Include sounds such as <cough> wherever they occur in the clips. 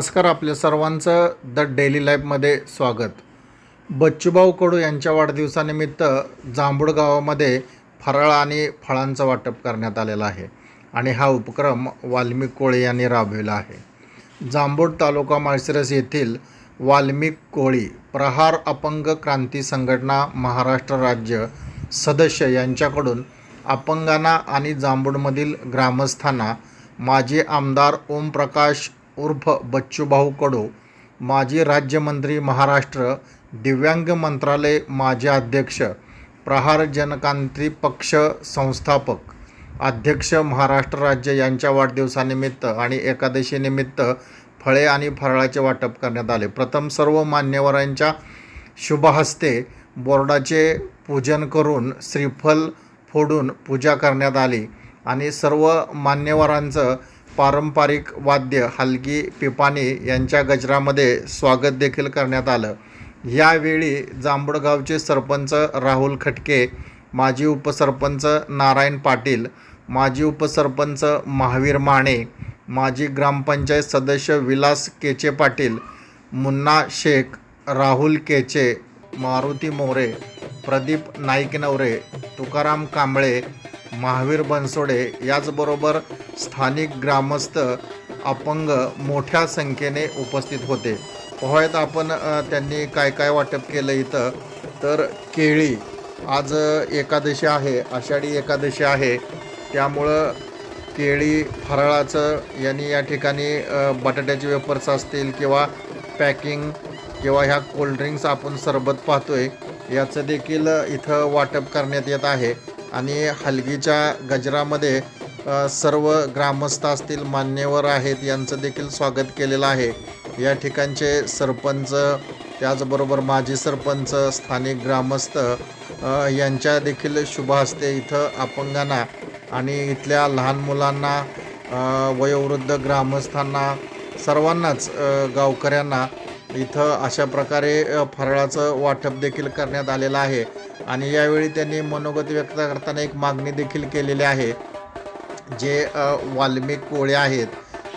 नमस्कार आपल्या सर्वांचं द डेली लाईफमध्ये स्वागत. बच्चूभाऊ कडू यांच्या वाढदिवसानिमित्त जांभूड गावामध्ये फराळ आणि फळांचं वाटप करण्यात आलेलं आहे आणि हा उपक्रम वाल्मिक कोळी यांनी राबविला आहे. जांभूड तालुका माळशिरस येथील वाल्मिक कोळी प्रहार अपंग क्रांती संघटना महाराष्ट्र राज्य सदस्य यांच्याकडून अपंगांना आणि जांभूडमधील ग्रामस्थांना माजी आमदार ओमप्रकाश उर्फ बच्चूभाऊ कडू माजी राज्यमंत्री महाराष्ट्र दिव्यांग मंत्रालय माजी अध्यक्ष प्रहार जनक्रांती पक्ष संस्थापक अध्यक्ष महाराष्ट्र राज्य यांच्या वाढदिवसानिमित्त आणि एकादशीनिमित्त फळे आणि फराळाचे वाटप करण्यात आले. प्रथम सर्व मान्यवरांच्या शुभहस्ते बोर्डाचे पूजन करून श्रीफल फोडून पूजा करण्यात आली आणि सर्व मान्यवरांचं पारंपरिक वाद्य हलगी पिपाणी यांच्या गजरामध्ये स्वागत देखील करण्यात आलं. यावेळी जांभूळगावचे सरपंच राहुल खटके माजी उपसरपंच नारायण पाटील माजी उपसरपंच महावीर माने माजी ग्रामपंचायत सदस्य विलास केचे पाटील मुन्ना शेख राहुल केचे मारुती मोरे प्रदीप नाईकनवरे तुकाराम कांबळे महावीर बनसोडे याचबरोबर स्थानिक ग्रामस्थ अपंग मोठ्या संख्येने उपस्थित होते. पोहायत आपण त्यांनी काय काय वाटप केलं इथं. तर केळी आज एकादशी आहे आषाढी एकादशी आहे. त्यामुळं केळी फराळाचं यांनी या ठिकाणी बटाट्याचे वेपर्स असतील किंवा पॅकिंग किंवा ह्या कोल्ड्रिंक्स आपण सरबत पाहतोय याचं देखील इथं वाटप करण्यात येत आहे. आणि हलगीच्या गजरामध्ये सर्व ग्रामस्थ असतील मान्यवर आहेत यांचं देखील स्वागत केलेलं आहे. या ठिकाणचे सरपंच त्याचबरोबर माजी सरपंच स्थानिक ग्रामस्थ यांच्या देखील शुभ हस्ते इथं अपंगांना आणि इथल्या लहान मुलांना वयोवृद्ध ग्रामस्थांना सर्वांनाच गावकऱ्यांना इथं अशा प्रकारे फराळाचं वाटप देखील करण्यात आलेलं आहे. आणि यावेळी त्यांनी मनोगत व्यक्त करताना एक मागणी देखील केलेली आहे. जे वाल्मिक कोळे आहेत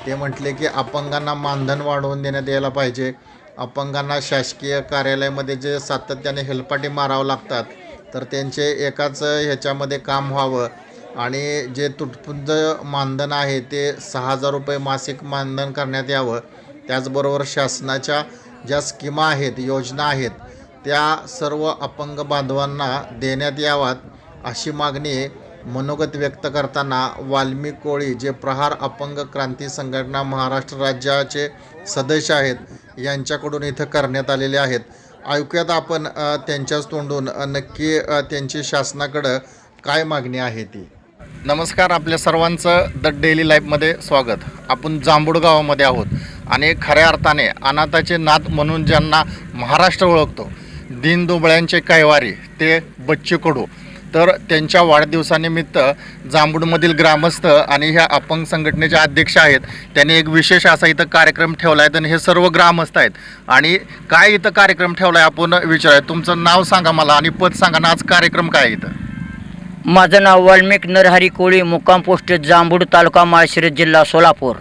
ते म्हटले की अपंगांना मानधन वाढवून देण्यात यायला पाहिजे. अपंगांना शासकीय कार्यालयामध्ये जे सातत्याने हेलपाटी मारावं लागतात तर त्यांचे एकाच ह्याच्यामध्ये काम व्हावं. आणि जे तुटपुंज मानधन आहे ते सहा हजार रुपये मासिक मानधन करण्यात यावं. त्याचबरोबर शासनाच्या ज्या स्कीमा आहेत योजना आहेत त्या सर्व अपंग बांधवांना देण्यात याव्यात अशी मागणी मनोगत व्यक्त करताना वाल्मिक कोळी जे प्रहार अपंग क्रांती संघटना महाराष्ट्र राज्याचे सदस्य आहेत यांच्याकडून इथं करण्यात आलेले आहेत. ऐकूयात आपण त्यांच्याच तोंडून नक्की त्यांची शासनाकडं काय मागणी आहे ती? नमस्कार आपल्या सर्वांचं द डेली लाईफमध्ये स्वागत. आपण जांभूड गावामध्ये आहोत आणि खऱ्या अर्थाने अनाथाचे नाथ म्हणून ज्यांना महाराष्ट्र ओळखतो दीनदुबळ्यांचे कैवारी ते बच्चू कडू तर त्यांच्या वाढदिवसानिमित्त जांभूडमधील ग्रामस्थ आणि ह्या अपंग संघटनेचे अध्यक्ष आहेत. त्यांनी एक विशेष असा इथं कार्यक्रम ठेवला आहे आणि हे सर्व ग्रामस्थ आहेत. आणि काय इथं कार्यक्रम ठेवला आहे आपण विचार तुमचं नाव सांगा मला आणि पद सांगा ना आज कार्यक्रम काय आहे इथं? माझं नाव वाल्मिक नरहरी कोळी मुक्काम पोस्ट जांभूड तालुका माळशिरस जिल्हा सोलापूर.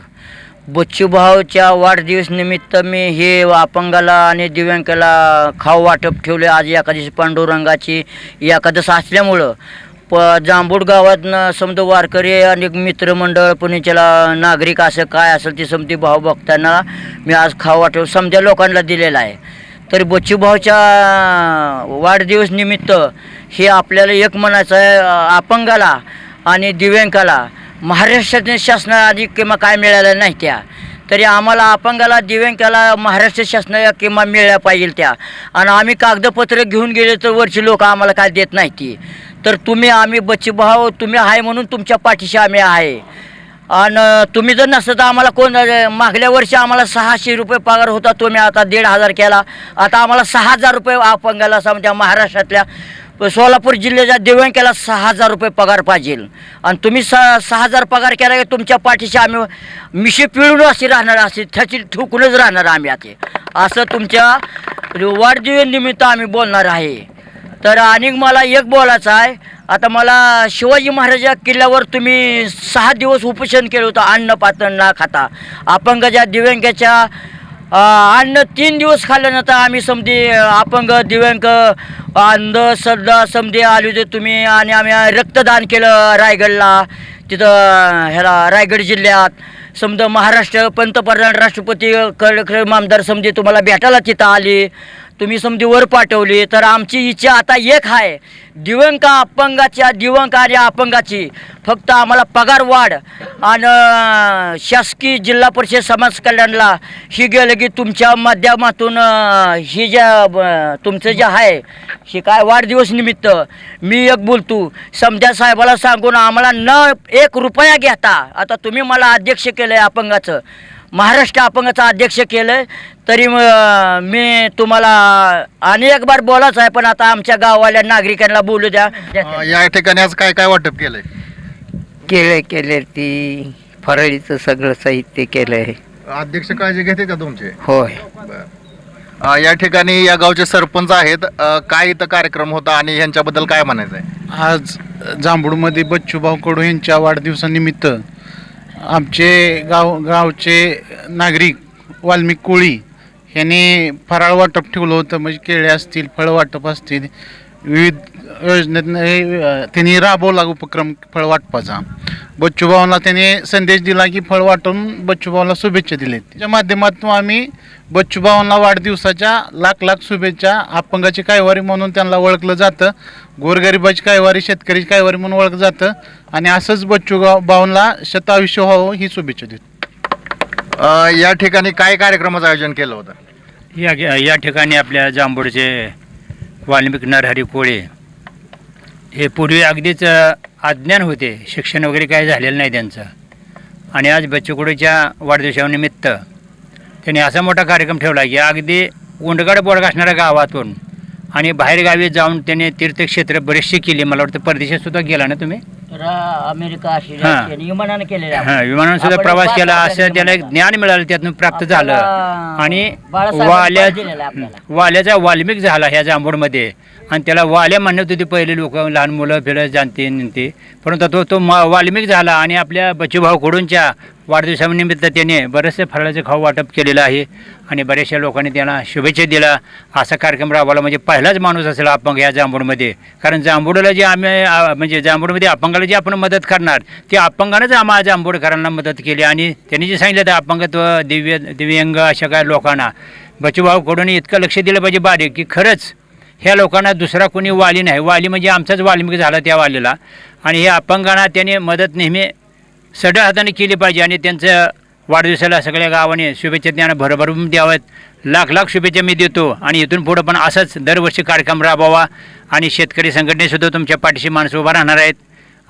बच्चूभाऊच्या वाढदिवसनिमित्त मी हे अपंगाला आणि दिव्यांकाला खाऊ वाटप ठेवले. आज एकादशी पांडुरंगाची एकादश असल्यामुळं प जांबूड गावातनं समजा वारकरी आणि मित्रमंडळ पुण्याच्याला नागरिक असं काय असेल ते समती भाव बघताना मी आज खाऊ वाटप समजा लोकांना दिलेला आहे. तर बच्चूभाऊच्या वाढदिवस निमित्त हे आपल्याला एक म्हणायचं आहे अपंगाला आणि दिव्यांकाला महाराष्ट्राच्या शासनाआधी किंवा काय मिळाल्या नाही त्या. तरी आम्हाला अपंगाला दिव्यांगाला महाराष्ट्र शासनाच्या किंवा मिळल्या पाहिजे त्या. आणि आम्ही कागदपत्र घेऊन गेले तर वरची लोक आम्हाला काय देत नाही ती. तर तुम्ही आम्ही बच्चूभाऊ तुम्ही आहे म्हणून तुमच्या पाठीशी आम्ही आहे. आणि तुम्ही जर नसतं तर आम्हाला कोण मागल्या वर्षी आम्हाला सहाशे रुपये पगार होता तुम्ही आता दीड हजार केला. आता आम्हाला सहा हजार रुपये अपंगाला समजा महाराष्ट्रातल्या सोलापूर जिल्ह्याच्या दिव्यांक्याला सहा हजार रुपये पगार पाहिजे. आणि तुम्ही स सहा हजार पगार केला की तुमच्या पाठीशी आम्ही मिशी पिळून अशी राहणार असे त्याची ठोकूनच राहणार आम्ही आता. असं तुमच्या वाढदिवसनिमित्त आम्ही बोलणार आहे. तर आणि मला एक बोलायचं आहे. आता मला शिवाजी महाराजा किल्ल्यावर तुम्ही सहा दिवस उपोषण केलं होतं अन्न पातळ ना खाता. अपंगाच्या दिव्यांगाच्या अन्न तीन दिवस खाल्ल्यानंतर आम्ही समधी अपंग दिव्यांक अंध श्रद्धा समधी आले होते तुम्ही आणि आम्ही रक्तदान केलं रायगडला. तिथं ह्याला रायगड जिल्ह्यात. समजा महाराष्ट्र पंतप्रधान राष्ट्रपती कड आमदार समजे तुम्हाला भेटायला तिथं आली. तुम्ही समजी वर पाठवली तर आमची इच्छा आता एक आहे. दिवंका अपंगाच्या दिवंग आणि अपंगाची. फक्त आम्हाला पगार वाढ. आणि शासकीय जिल्हा परिषद समाज कल्याणला ही गेलं की तुमच्या माध्यमातून ही ज्या ब- तुमचं जे आहे हे काय वाढदिवस निमित्त मी एक बोलतो. समजा साहेबाला सांगून आम्हाला न एक रुपया घेता आता तुम्ही मला अध्यक्ष केलं आहे अपंगाचं. महाराष्ट्र अपंगाचं अध्यक्ष केलं आहे तरी म- मी तुम्हाला आणि एक बार बोलाच आहे पण आता आमच्या गावाल्या नागरिकांना बोलू द्या. अ, या ठिकाणी आज काय काय वाटप केलंय? केळे केले ती फराळीचं सगळं साहित्य केलंय. अध्यक्ष काळजी घेते का तुमचे? होय. अ, या ठिकाणी या गावचे सरपंच आहेत. अ, काय इथं कार्यक्रम होता आणि यांच्याबद्दल काय म्हणायचं आहे आज जांभूडमध्ये बच्चूभाऊ कडू यांच्या वाढदिवसानिमित्त आमचे गाव गावचे नागरिक वाल्मिक कोळी ह्याने फराळ वाटप ठेवलं होतं म्हणजे केळे असतील फळ वाटप असतील विविध योजनेतनं हे, त्यांनी राबवला उपक्रम फळ वाटपाचा. बच्चूभाऊला त्याने संदेश दिला की फळ वाटून बच्चूभाऊला शुभेच्छा दिल्या. त्याच्या माध्यमातून आम्ही बच्चूभाऊंना वाढदिवसाच्या लाख लाख शुभेच्छा अपंगाची कायवारी म्हणून त्यांना ओळखलं जातं गोरगरिबाची कायवारी शेतकरीची कायवारी म्हणून ओळखलं जातं आणि असंच बच्चू भाऊंना शतायुष्य व्हावं ही शुभेच्छा देतो. अ, या ठिकाणी काय कार्यक्रमाचं आयोजन केलं होतं? या या ठिकाणी आपल्या जांभूडचे वाल्मिक नरहरी कोळे हे पूर्वी अगदीच अ, अज्ञान होते. शिक्षण वगैरे काही झालेलं नाही त्यांचं. आणि आज बच्चूकडूच्या वाढदिवसानिमित्त त्यांनी असा मोठा कार्यक्रम ठेवला की अगदी उंडगड बोर्ड असणाऱ्या गावातून आणि बाहेरगावी जाऊन त्याने तीर्थक्षेत्र बरेचसे केले. मला वाटतं परदेशात सुद्धा गेला ना तुम्ही? अमेरिका हां. विमानाने केलेलं आहे. विमानानं सुद्धा आपण प्रवास केला असं त्याला एक ज्ञान मिळालं त्यातून प्राप्त झालं आपल्याला आणि बाळासाहेबांनी वाल्या दिलेलं आपल्याला. वाल्याचा वाल्मिक झाला ह्या जांभूडमध्ये आणि त्याला वाल्या म्हणत होती पहिले लोक लहान मुलं फिरत जाणते ते परंतु तो तो म- वाल्मिक झाला आणि आपल्या बच्चूभाऊ कडूंच्या वाढदिवसानिमित्त त्याने बरेचसे फराळाचे खाऊ वाटप केलेलं आहे आणि बऱ्याचशा लोकांनी त्यांना शुभेच्छा दिला. असा कार्यक्रम राबवला म्हणजे पहिलाच माणूस असेल अपंग या जांभूडमध्ये कारण जांभूडला जे आम्ही म्हणजे जांभूडमध्ये अपंगाला जी आपण मदत करणार ते अपंगानंच आम्हाला जांभूडकरांना मदत केली आणि त्यांनी जे सांगितलं तर अपंगत्व दिव्य दिव्यांग अशा काय लोकांना. बचूभाऊकडून इतकं लक्ष दिलं पाहिजे बारीक की खरंच ह्या लोकांना दुसरा कोणी वाली नाही. वाली म्हणजे आमचाच वाल्मिक झाला त्या वालीला. आणि हे अपंगांना त्याने मदत नेहमी सडळ हाताने केली पाहिजे आणि त्यांचं वाढदिवसाला सगळ्या गावाने शुभेच्छा त्यांना भरभरून द्याव्यात लाख लाख शुभेच्छा मी देतो आणि इथून पुढं पण असाच दरवर्षी कार्यक्रम राबवा आणि शेतकरी संघटनेसुद्धा तुमच्या पाठीशी माणसं उभा राहणार आहेत.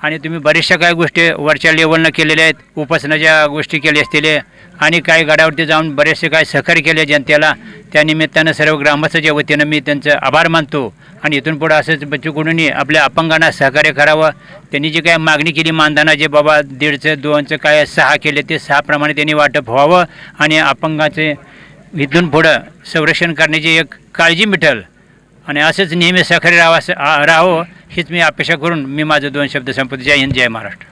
आणि तुम्ही बऱ्याचशा काही गोष्टी वरच्या लेवलनं केलेल्या आहेत उपासनाच्या गोष्टी केल्या असतील. आणि काही गडावरती जाऊन बरेचसे काही सहकार्य केले जनतेला. त्या निमित्तानं सर्व ग्रामस्थाच्या वतीनं मी त्यांचं आभार मानतो. आणि इथून पुढं असंच बच्चू कडूंनी आपल्या अपंगांना सहकार्य करावं. त्यांनी जी काय मागणी केली मानधना जे बाबा दीडचं दोनचं काय सहा केले ते सहाप्रमाणे त्यांनी वाटप व्हावं. आणि अपंगाचे इथून पुढं संरक्षण करण्याची एक काळजी मिटल. आणि असंच नेहमी असं- आ- राहावं हीच मी अपेक्षा करून मी माझं दोन शब्द संपवतो. जय हिंद जय महाराष्ट्र.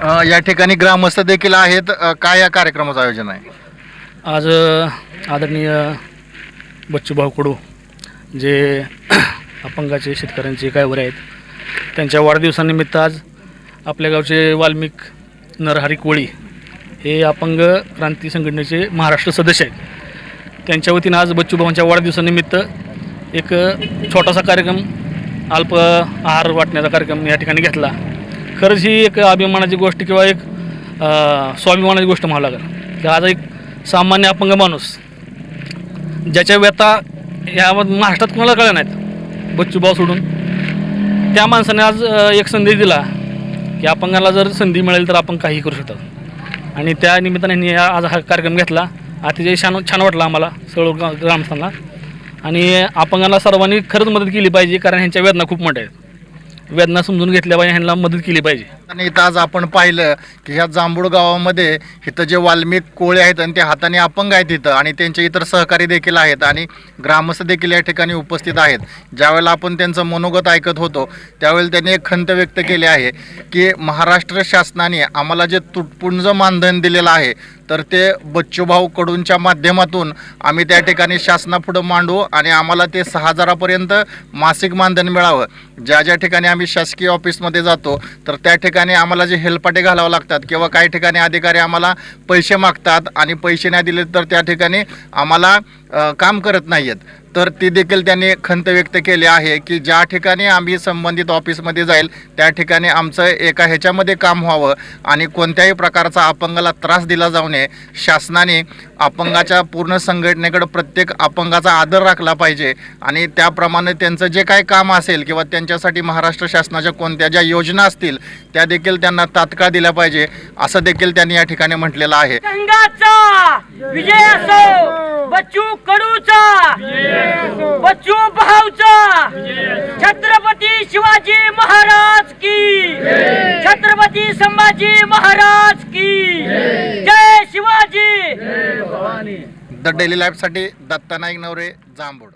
अ, या ठिकाणी ग्रामस्थ देखील आहेत. अ, काय या कार्यक्रमाचं आयोजन आहे? आज अ, आदरणीय बच्चूभाऊ कडू जे <clears throat> अपंगाचे शेतकऱ्यांचे कायवर आहेत त्यांच्या वाढदिवसानिमित्त आज आपल्या गावचे वाल्मिक नरहरी कोळी हे अपंग क्रांती संघटनेचे महाराष्ट्र सदस्य आहेत. त्यांच्या वतीनं आज बच्चूभाऊंच्या वाढदिवसानिमित्त एक छोटासा कार्यक्रम अल्प आहार वाटण्याचा कार्यक्रम या ठिकाणी घेतला. खरंच ही एक अभिमानाची गोष्ट किंवा एक स्वाभिमानाची गोष्ट म्हणावं लागेल. की आज एक सामान्य अपंग माणूस ज्याच्या व्यथा या महाराष्ट्रात कोणाला कळल्या नाहीत? बच्चूभाव सोडून. त्या माणसाने आज एक संधी दिला की अपंगाला जर संधी मिळेल तर आपण काही करू शकतो. आणि त्या निमित्ताने आज हा कार्यक्रम घेतला. अतिशय छान छान वाटला आम्हाला सर्व ग्रामस्थांना. आणि अपंगांना सर्वांनी खरंच मदत केली पाहिजे कारण ह्यांच्या वेदना खूप मोठ्या आहेत. वेदना समजून घेतल्या पाहिजे ह्यांना मदत केली पाहिजे. आणि इथं आज आपण पाहिलं की ह्या जांभूळ गावामध्ये इथं जे वाल्मिक कोळे आहेत आणि ते हाताने अपंग आहेत इथं आणि त्यांचे इतर सहकारी देखील आहेत आणि ग्रामस्थ देखील या ठिकाणी उपस्थित आहेत. ज्यावेळेला आपण त्यांचं मनोगत ऐकत होतो त्यावेळेला त्यांनी एक खंत व्यक्त केली आहे की महाराष्ट्र शासनाने आम्हाला जे तुटपुंज मानधन दिलेलं आहे तर ते बच्चूभाऊ कडूंच्या माध्यमातून आम्ही त्या ठिकाणी शासनापुढं मांडू आणि आम्हाला ते सहा हजारापर्यंत मासिक मानधन मिळावं. ज्या ज्या ठिकाणी आम्ही शासकीय ऑफिसमध्ये जातो तर त्या ठिकाणी आम्हाला जे हेलपाटे घालावं लागतात किंवा काही ठिकाणी अधिकारी आम्हाला पैसे मागतात आणि पैसे नाही दिले तर त्या ठिकाणी आम्हाला काम करत नाही आहेत तर ती देखील त्यांनी खंत व्यक्त केली आहे की ज्या ठिकाणी आम्ही संबंधित ऑफिसमध्ये जाईल त्या ठिकाणी आमचं एका ह्याच्यामध्ये काम व्हावं आणि कोणत्याही प्रकारचा अपंगाला त्रास दिला जाऊ नये. शासनाने अपंगाच्या पूर्ण संघटनेकडं प्रत्येक अपंगाचा आदर राखला पाहिजे आणि त्याप्रमाणे त्यांचं जे काही काम असेल किंवा त्यांच्यासाठी महाराष्ट्र शासनाच्या कोणत्या ज्या योजना असतील त्या देखील त्यांना तात्काळ दिल्या पाहिजे असं देखील त्यांनी या ठिकाणी म्हटलेलं आहे. बच्चू कडूचा बच्चू भाऊचा छत्रपती शिवाजी महाराज की छत्रपती संभाजी महाराज की जय शिवाजी. द डेली लाईफसाठी दत्ता नाईक नवरे जांभूड